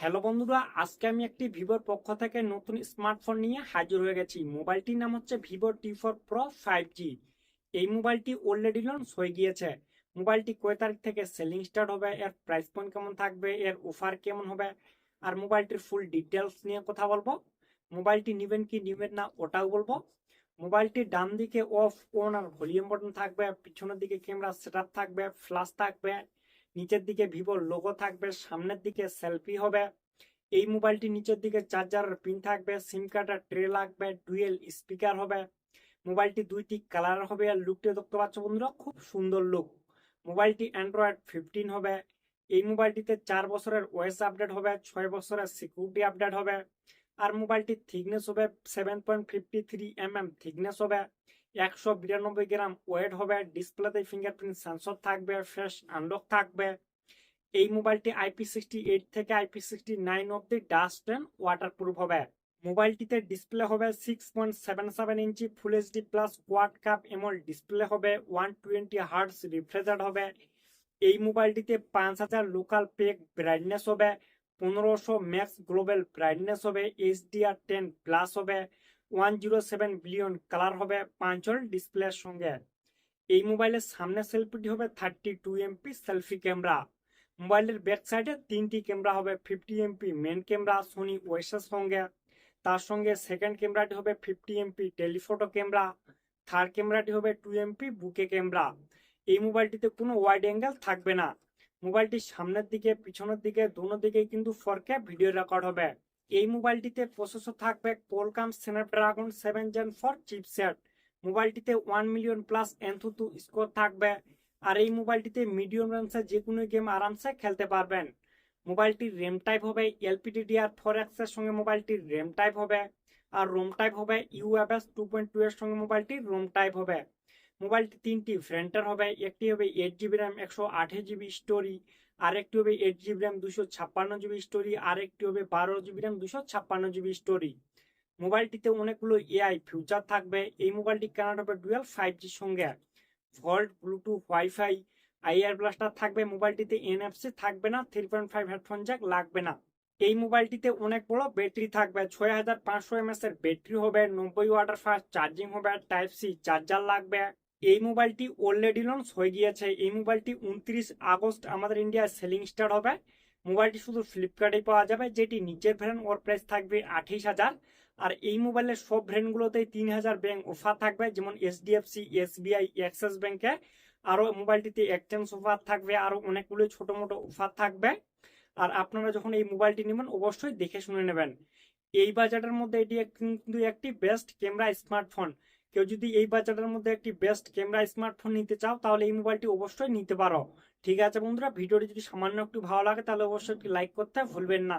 Hello বন্ধুরা, আজকে আমি একটি ভিভোর পক্ষ থেকে নতুন স্মার্টফোন নিয়ে হাজির হয়ে গেছি। মোবাইলটির নাম হচ্ছে Vivo T four Pro five G এই মোবাইলটি অলরেডি লঞ্চ হয়ে গিয়েছে। মোবাইলটি কয় তারিখ থেকে সেলিং স্টার্ট হবে, এর প্রাইস পয়েন্ট কেমন থাকবে, এর অফার কেমন হবে, আর মোবাইলটির ফুল ডিটেলস নিয়ে কথা বলব। মোবাইলটি নেবেন কি নেবেন না, ওটাও বলব। মোবাইলটির ডান দিকে অফ অন আর ভলিউম বাটন থাকবে, পিছনের দিকে ক্যামেরা সেটআপ থাকবে ফ্ল্যাশ থাকবে নিচের দিকে ভিভোর লোগো থাকবে, সামনের দিকে সেলফি হবে। এই মোবাইলটি নিচের দিকে চার্জারের পিন থাকবে সিম কার্ডের ট্রে লাগবে ডুয়েল স্পিকার হবে। মোবাইলটি দুইটি কালার হবে আর লুকটি দেখতে পাচ্ছ বন্ধুরা, খুব সুন্দর লুক মোবাইলটি অ্যান্ড্রয়েড ফিফটিন হবে। এই মোবাইলটিতে চার বছরের ওয়েস আপডেট হবে, ছয় বছরের সিকিউরিটি আপডেট হবে। আর মোবাইলটির থিকনেস হবে seven point fifty three M M thickness হবে। একশো বিরানব্বই গ্রাম ওয়েট হবে, ডিসপ্লেতে ফিঙ্গারপ্রিন্ট সেন্সর থাকবে ফেস আনলক থাকবে। এই মোবাইলটি আইপি সিক্সটি এইট থেকে আইপি সিক্সটি নাইন অব্দি ডাস্ট অ্যান্ড ওয়াটার প্রুফ হবে। মোবাইলটিতে ডিসপ্লে হবে six point seven seven inch full HD plus quad cup AMOLED display হবে ওয়ান টোয়েন্টি হার্টস রিফ্রেজার হবে। এই মোবাইলটিতে পাঁচ হাজার লোকাল পেক ব্রাইটনেস হবে, পনেরোশো ম্যাক্স গ্লোবাল ব্রাইটনেস হবে এইচডিআর টেন প্লাস হবে। One zero seven billion colour হবে পাঁচল ডিসপ্লের সঙ্গে। এই মোবাইলের সামনে সেলফিটি হবে thirty two MP selfie camera মোবাইলের ব্যাক সাইডে তিনটি ক্যামেরা হবে fifty MP main camera Sony ওয়েসের সঙ্গে। তার সঙ্গে সেকেন্ড ক্যামেরাটি হবে fifty MP telephoto camera third ক্যামেরাটি হবে টু এমপি বুকে ক্যামেরা এই মোবাইলটিতে কোনো ওয়াইড অ্যাঙ্গেল থাকবে না। মোবাইলটির সামনের দিকে, পিছনের দিকে, দোনো দিকে কিন্তু ফরকে ভিডিও রেকর্ড হবে। এই মোবাইলটিতে প্রসেসর থাকবে Qualcomm Snapdragon seven gen four chipset মোবাইলটিতে one million plus AnTuTu score থাকবে। আর এই মোবাইলটিতে মিডিয়াম রেঞ্জে যে কোনো গেম আরামসে খেলতে পারবেন। মোবাইলটির র্যাম টাইপ হবে এলপিডিডিআর ফোর এক্সের সঙ্গে মোবাইলটির র্যাম টাইপ হবে। আর রোম টাইপ হবে ইউএফএস টু পয়েন্ট টু এর সঙ্গে মোবাইলটির রোম টাইপ হবে। মোবাইলটি তিনটি ফ্রেন্টার হবে। একটি হবে এইট জিবি র্যাম একশো আঠাশ জিবি স্টোরি আরেকটি হবে এইট জিবি র্যাম দুশো ছাপ্পান্ন জিবি স্টোরি আরেকটি হবে বারো জিবি র্যাম দুশো ছাপ্পান্ন জিবি স্টোরি মোবাইলটিতে অনেকগুলো এআই ফিউচার থাকবে। এই মোবাইলটি কানেক্ট হবে ডুয়েল ফাইভ জির সঙ্গে VoLTE Bluetooth WiFi IR blaster থাকবে মোবাইলটিতে এনএফসি থাকবে না three point five headphone jack লাগবে না। এই মোবাইলটিতে অনেক বড় ব্যাটারি থাকবে, ছয় হাজার পাঁচশো এমএস এর ব্যাটারি হবে, নব্বই ওয়াটার ফাস্ট চার্জিং হবে টাইপ সি চার্জার লাগবে। এই মোবাইলটি অলরেডি লঞ্চ হয়ে গিয়েছে। এই মোবাইলটি উনত্রিশ আগস্ট আমাদের ইন্ডিয়ায় সেলিং স্টার্ট হবে। মোবাইলটি শুধু ফ্লিপকার্টে পাওয়া যাবে, যেটি নিচের ভ্যান ওর প্রাইস থাকবে আঠাইশ হাজার। আর এই মোবাইলের সব ভ্যানগুলোতেই তিন হাজার ব্যাংক অফার থাকবে, যেমন এইচডিএফসি এসবিআই অ্যাক্সিস ব্যাংকে আরও মোবাইলটিতে এক্সচেঞ্জ অফার থাকবে, আরও অনেকগুলো ছোটো মোটো অফার থাকবে। আর আপনারা যখন এই মোবাইলটি নেবেন, অবশ্যই দেখে শুনে নেবেন। এই বাজেটের মধ্যে এটি কিন্তু একটি বেস্ট ক্যামেরা স্মার্টফোন কেউ যদি এই বাজারের মধ্যে একটি বেস্ট ক্যামেরা স্মার্টফোন নিতে চাও, তাহলে এই মোবাইলটি অবশ্যই নিতে পারো। ঠিক আছে বন্ধুরা, ভিডিওটি যদি সামান্য একটু ভালো লাগে, তাহলে অবশ্যই একটি লাইক করতে ভুলবেন না।